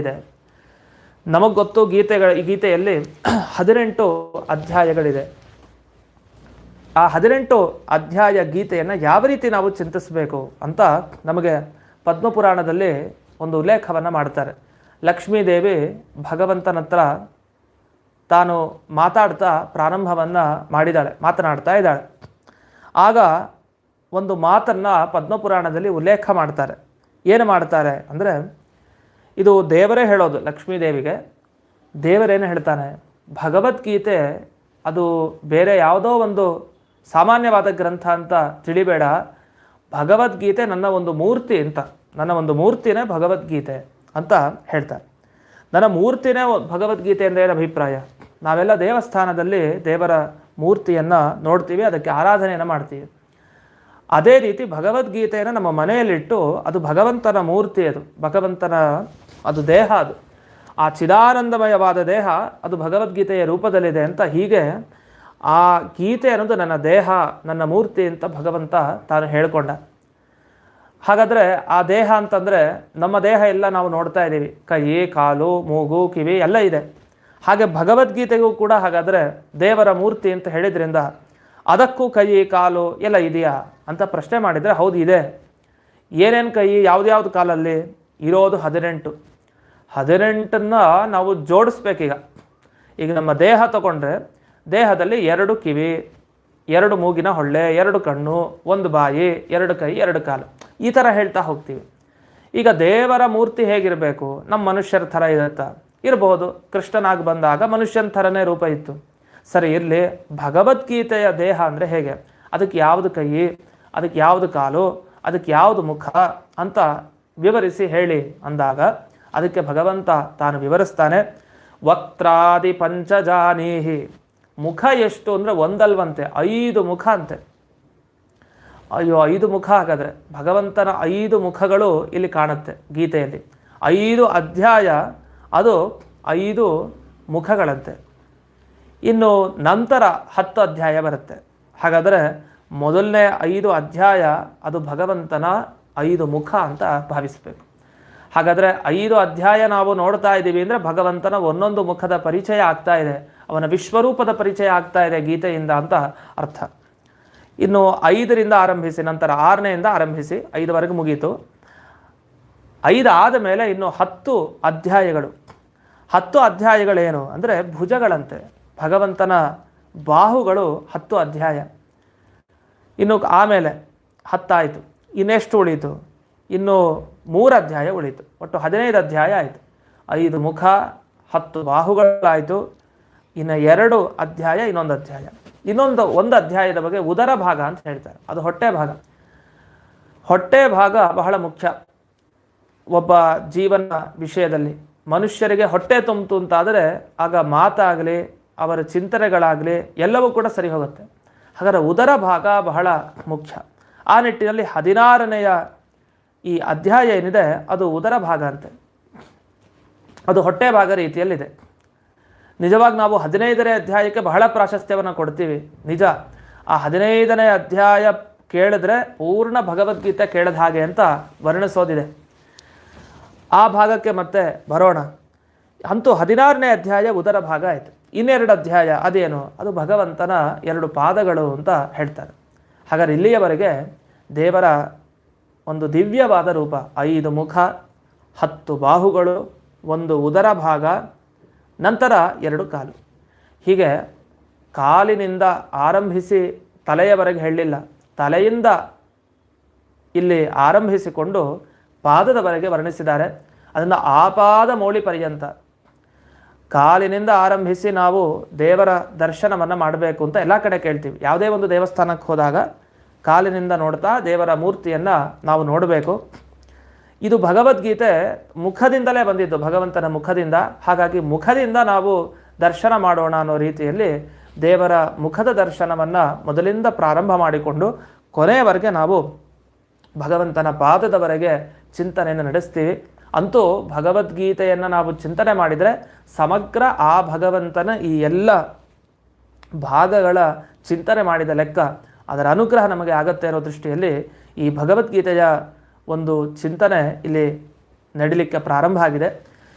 ಇದೆ. ನಮಗೆ ಗೊತ್ತು ಗೀತೆಗಳ ಈ ಗೀತೆಯಲ್ಲಿ ಹದಿನೆಂಟು ಅಧ್ಯಾಯಗಳಿದೆ. ಆ ಹದಿನೆಂಟು ಅಧ್ಯಾಯ ಗೀತೆಯನ್ನು ಯಾವ ರೀತಿ ನಾವು ಚಿಂತಿಸಬೇಕು ಅಂತ ನಮಗೆ ಪದ್ಮಪುರಾಣದಲ್ಲಿ ಒಂದು ಉಲ್ಲೇಖವನ್ನು ಮಾಡ್ತಾರೆ. ಲಕ್ಷ್ಮೀದೇವಿ ಭಗವಂತನತ್ರ ತಾನು ಮಾತಾಡ್ತಾ ಪ್ರಾರಂಭವನ್ನು ಮಾಡಿದಾಳೆ ಮಾತನಾಡ್ತಾ ಇದ್ದಾಳೆ. ಆಗ ಒಂದು ಮಾತನ್ನು ಪದ್ಮಪುರಾಣದಲ್ಲಿ ಉಲ್ಲೇಖ ಮಾಡ್ತಾರೆ. ಏನು ಮಾಡ್ತಾರೆ ಅಂದರೆ ಇದು ದೇವರೇ ಹೇಳೋದು ಲಕ್ಷ್ಮೀದೇವಿಗೆ ದೇವರೇನು ಹೇಳ್ತಾನೆ? ಭಗವದ್ಗೀತೆ ಅದು ಬೇರೆ ಯಾವುದೋ ಒಂದು ಸಾಮಾನ್ಯವಾದ ಗ್ರಂಥ ಅಂತ ತಿಳಿಬೇಡ. ಭಗವದ್ಗೀತೆ ನನ್ನ ಒಂದು ಮೂರ್ತಿ ಅಂತ, ನನ್ನ ಒಂದು ಮೂರ್ತಿನೇ ಭಗವದ್ಗೀತೆ ಅಂತ ಹೇಳ್ತಾರೆ. ನನ್ನ ಮೂರ್ತಿನೇ ಭಗವದ್ಗೀತೆ ಅಂದರೆ ಏನು ಅಭಿಪ್ರಾಯ? ನಾವೆಲ್ಲ ದೇವಸ್ಥಾನದಲ್ಲಿ ದೇವರ ಮೂರ್ತಿಯನ್ನು ನೋಡ್ತೀವಿ, ಅದಕ್ಕೆ ಆರಾಧನೆಯನ್ನು ಮಾಡ್ತೀವಿ. ಅದೇ ರೀತಿ ಭಗವದ್ಗೀತೆಯನ್ನು ನಮ್ಮ ಮನೆಯಲ್ಲಿಟ್ಟು ಅದು ಭಗವಂತನ ಮೂರ್ತಿ ಅದು. ಭಗವಂತನ ಅದು ದೇಹ ಅದು. ಆ ಚಿದಾನಂದಮಯವಾದ ದೇಹ ಅದು ಭಗವದ್ಗೀತೆಯ ರೂಪದಲ್ಲಿದೆ ಅಂತ ಹೀಗೆ ಆ ಗೀತೆ ಅನ್ನೋದು ನನ್ನ ದೇಹ, ನನ್ನ ಮೂರ್ತಿ ಅಂತ ಭಗವಂತ ತಾನು ಹೇಳಿಕೊಂಡ. ಹಾಗಾದರೆ ಆ ದೇಹ ಅಂತಂದರೆ ನಮ್ಮ ದೇಹ ಎಲ್ಲ ನಾವು ನೋಡ್ತಾ ಇದ್ದೀವಿ. ಕೈ, ಕಾಲು, ಮೂಗು, ಕಿವಿ ಎಲ್ಲ ಇದೆ. ಹಾಗೆ ಭಗವದ್ಗೀತೆಗೂ ಕೂಡ ಹಾಗಾದರೆ ದೇವರ ಮೂರ್ತಿ ಅಂತ ಹೇಳಿದ್ರಿಂದ ಅದಕ್ಕೂ ಕೈ, ಕಾಲು ಎಲ್ಲ ಇದೆಯಾ ಅಂತ ಪ್ರಶ್ನೆ ಮಾಡಿದರೆ ಹೌದು ಇದೆ. ಏನೇನು ಕೈ, ಯಾವ್ದ್ಯಾವ್ದು ಕಾಲಲ್ಲಿ ಇರೋದು ಹದಿನೆಂಟು. ಹದಿನೆಂಟನ್ನು ನಾವು ಜೋಡಿಸ್ಬೇಕೀಗ. ಈಗ ನಮ್ಮ ದೇಹ ತಗೊಂಡ್ರೆ ದೇಹದಲ್ಲಿ ಎರಡು ಕಿವಿ, ಎರಡು ಮೂಗಿನ ಹೊಳ್ಳೆ, ಎರಡು ಕಣ್ಣು, ಒಂದು ಬಾಯಿ, ಎರಡು ಕೈ, ಎರಡು ಕಾಲು ಈ ಥರ ಹೇಳ್ತಾ ಹೋಗ್ತೀವಿ. ಈಗ ದೇವರ ಮೂರ್ತಿ ಹೇಗಿರಬೇಕು? ನಮ್ಮ ಮನುಷ್ಯರ ಥರ ಇರುತ್ತ? ಇರಬಹುದು ಕೃಷ್ಣನಾಗಿ ಬಂದಾಗ ಮನುಷ್ಯನ ಥರನೇ ರೂಪ ಇತ್ತು. ಸರಿ, ಇರಲಿ. ಭಗವದ್ಗೀತೆಯ ದೇಹ ಅಂದರೆ ಹೇಗೆ? ಅದಕ್ಕೆ ಯಾವುದು ಕೈ? ಅದಕ್ಕೆ ಯಾವುದು ಕಾಲು? ಅದಕ್ಕೆ ಯಾವುದು ಮುಖ? ಅಂತ ವಿವರಿಸಿ ಹೇಳಿ ಅಂದಾಗ ಅದಕ್ಕೆ ಭಗವಂತ ತಾನು ವಿವರಿಸ್ತಾನೆ, ವಕ್ತ್ರಾದಿ ಪಂಚಜಾನೇಹಿ. ಮುಖ ಎಷ್ಟು ಅಂದರೆ ಒಂದಲ್ವಂತೆ, ಐದು ಮುಖ ಅಂತೆ. ಅಯ್ಯೋ, ಐದು ಮುಖ ಹಾಗಾದರೆ ಭಗವಂತನ ಐದು ಮುಖಗಳು ಇಲ್ಲಿ ಕಾಣುತ್ತೆ ಗೀತೆಯಲ್ಲಿ. ಐದು ಅಧ್ಯಾಯ, ಅದು ಐದು ಮುಖಗಳಂತೆ. ಇನ್ನು ನಂತರ ಹತ್ತು ಅಧ್ಯಾಯ ಬರುತ್ತೆ. ಹಾಗಾದರೆ ಮೊದಲನೇ ಐದು ಅಧ್ಯಾಯ, ಅದು ಭಗವಂತನ ಐದು ಮುಖ ಅಂತ ಭಾವಿಸಬೇಕು. ಹಾಗಾದರೆ ಐದು ಅಧ್ಯಾಯ ನಾವು ನೋಡ್ತಾ ಇದ್ದೀವಿ ಅಂದರೆ ಭಗವಂತನ ಒಂದೊಂದು ಮುಖದ ಪರಿಚಯ ಆಗ್ತಾ ಇದೆ, ಅವನ ವಿಶ್ವರೂಪದ ಪರಿಚಯ ಆಗ್ತಾ ಇದೆ ಗೀತೆಯಿಂದ ಅಂತ ಅರ್ಥ. ಇನ್ನು ಐದರಿಂದ ಆರಂಭಿಸಿ, ನಂತರ ಆರನೆಯಿಂದ ಆರಂಭಿಸಿ, ಐದುವರೆಗೆ ಮುಗೀತು. ಐದು ಆದ ಮೇಲೆ ಇನ್ನು ಹತ್ತು ಅಧ್ಯಾಯಗಳು. ಹತ್ತು ಅಧ್ಯಾಯಗಳೇನು ಅಂದರೆ ಭುಜಗಳಂತೆ. ಭಗವಂತನ ಬಾಹುಗಳು ಹತ್ತು ಅಧ್ಯಾಯ. ಇನ್ನು ಆಮೇಲೆ ಹತ್ತಾಯಿತು, ಇನ್ನೆಷ್ಟು ಉಳೀತು ಇನ್ನು ಮೂರು ಅಧ್ಯಾಯ ಉಳಿತು. ಒಟ್ಟು ಹದಿನೈದು ಅಧ್ಯಾಯ ಆಯಿತು. ಐದು ಮುಖ, ಹತ್ತು ಬಾಹುಗಳಾಯಿತು. ಇನ್ನು ಎರಡು ಅಧ್ಯಾಯ, ಇನ್ನೊಂದು ಅಧ್ಯಾಯ. ಇನ್ನೊಂದು, ಒಂದು ಅಧ್ಯಾಯದ ಬಗ್ಗೆ ಉದರ ಭಾಗ ಅಂತ ಹೇಳ್ತಾರೆ. ಅದು ಹೊಟ್ಟೆ ಭಾಗ. ಹೊಟ್ಟೆ ಭಾಗ ಬಹಳ ಮುಖ್ಯ. ಒಬ್ಬ ಜೀವನ ವಿಷಯದಲ್ಲಿ ಮನುಷ್ಯರಿಗೆ ಹೊಟ್ಟೆ ತುಂಬಿತು ಅಂತಾದರೆ ಆಗ ಮಾತಾಗಲಿ, ಅವರ ಚಿಂತನೆಗಳಾಗಲಿ ಎಲ್ಲವೂ ಕೂಡ ಸರಿ ಹೋಗುತ್ತೆ. ಹಾಗಾದರೆ ಉದರ ಭಾಗ ಬಹಳ ಮುಖ್ಯ. ಆ ನಿಟ್ಟಿನಲ್ಲಿ ಹದಿನಾರನೆಯ ಈ ಅಧ್ಯಾಯ ಏನಿದೆ, ಅದು ಉದರ ಭಾಗ ಅಂತೆ. ಅದು ಹೊಟ್ಟೆ ಭಾಗ ರೀತಿಯಲ್ಲಿದೆ. ನಿಜವಾಗಿ ನಾವು ಹದಿನೈದನೇ ಅಧ್ಯಾಯಕ್ಕೆ ಬಹಳ ಪ್ರಾಶಸ್ತ್ಯವನ್ನು ಕೊಡ್ತೀವಿ. ನಿಜ. ಆ ಹದಿನೈದನೇ ಅಧ್ಯಾಯ ಕೇಳಿದ್ರೆ ಪೂರ್ಣ ಭಗವದ್ಗೀತೆ ಕೇಳಿದ ಹಾಗೆ ಅಂತ ವರ್ಣಿಸೋದಿದೆ. ಆ ಭಾಗಕ್ಕೆ ಮತ್ತೆ ಬರೋಣ. ಅಂತೂ ಹದಿನಾರನೇ ಅಧ್ಯಾಯ ಉದರ ಭಾಗ ಆಯಿತು. ಇನ್ನೆರಡು ಅಧ್ಯಾಯ, ಅದೇನು? ಅದು ಭಗವಂತನ ಎರಡು ಪಾದಗಳು ಅಂತ ಹೇಳ್ತಾರೆ. ಹಾಗಾದ್ರೆ ಇಲ್ಲಿಯವರೆಗೆ ದೇವರ ಒಂದು ದಿವ್ಯವಾದ ರೂಪ. ಐದು ಮುಖ, ಹತ್ತು ಬಾಹುಗಳು, ಒಂದು ಉದರ ಭಾಗ, ನಂತರ ಎರಡು ಕಾಲು. ಹೀಗೆ ಕಾಲಿನಿಂದ ಆರಂಭಿಸಿ ತಲೆಯವರೆಗೆ ಹೇಳಲಿಲ್ಲ. ತಲೆಯಿಂದ ಇಲ್ಲಿ ಆರಂಭಿಸಿಕೊಂಡು ಪಾದದವರೆಗೆ ವರ್ಣಿಸಿದ್ದಾರೆ. ಅದನ್ನು ಆಪಾದ ಮೌಳಿ ಪರ್ಯಂತ. ಕಾಲಿನಿಂದ ಆರಂಭಿಸಿ ನಾವು ದೇವರ ದರ್ಶನವನ್ನು ಮಾಡಬೇಕು ಅಂತ ಎಲ್ಲ ಕಡೆ ಕೇಳ್ತೀವಿ. ಯಾವುದೇ ಒಂದು ದೇವಸ್ಥಾನಕ್ಕೆ ಹೋದಾಗ ಕಾಲಿನಿಂದ ನೋಡ್ತಾ ದೇವರ ಮೂರ್ತಿಯನ್ನು ನಾವು ನೋಡಬೇಕು. ಇದು ಭಗವದ್ಗೀತೆ ಮುಖದಿಂದಲೇ ಬಂದಿದ್ದು, ಭಗವಂತನ ಮುಖದಿಂದ. ಹಾಗಾಗಿ ಮುಖದಿಂದ ನಾವು ದರ್ಶನ ಮಾಡೋಣ ಅನ್ನೋ ರೀತಿಯಲ್ಲಿ ದೇವರ ಮುಖದ ದರ್ಶನವನ್ನು ಮೊದಲಿಂದ ಪ್ರಾರಂಭ ಮಾಡಿಕೊಂಡು ಕೊನೆಯವರೆಗೆ ನಾವು ಭಗವಂತನ ಪಾದದವರೆಗೆ ಚಿಂತನೆಯನ್ನು ನಡೆಸ್ತೀವಿ. ಅಂತೂ ಭಗವದ್ಗೀತೆಯನ್ನು ನಾವು ಚಿಂತನೆ ಮಾಡಿದರೆ ಸಮಗ್ರ ಆ ಭಗವಂತನ ಈ ಎಲ್ಲ ಭಾಗಗಳ ಚಿಂತನೆ ಮಾಡಿದ ಲೆಕ್ಕ ಅದರ ಅನುಗ್ರಹ ನಮಗೆ ಆಗತ್ತೆ ಅನ್ನೋ ದೃಷ್ಟಿಯಲ್ಲಿ ಈ ಭಗವದ್ಗೀತೆಯ ಒಂದು ಚಿಂತನೆ ಇಲ್ಲಿ ನಡಿಲಿಕ್ಕೆ ಪ್ರಾರಂಭ ಆಗಿದೆ.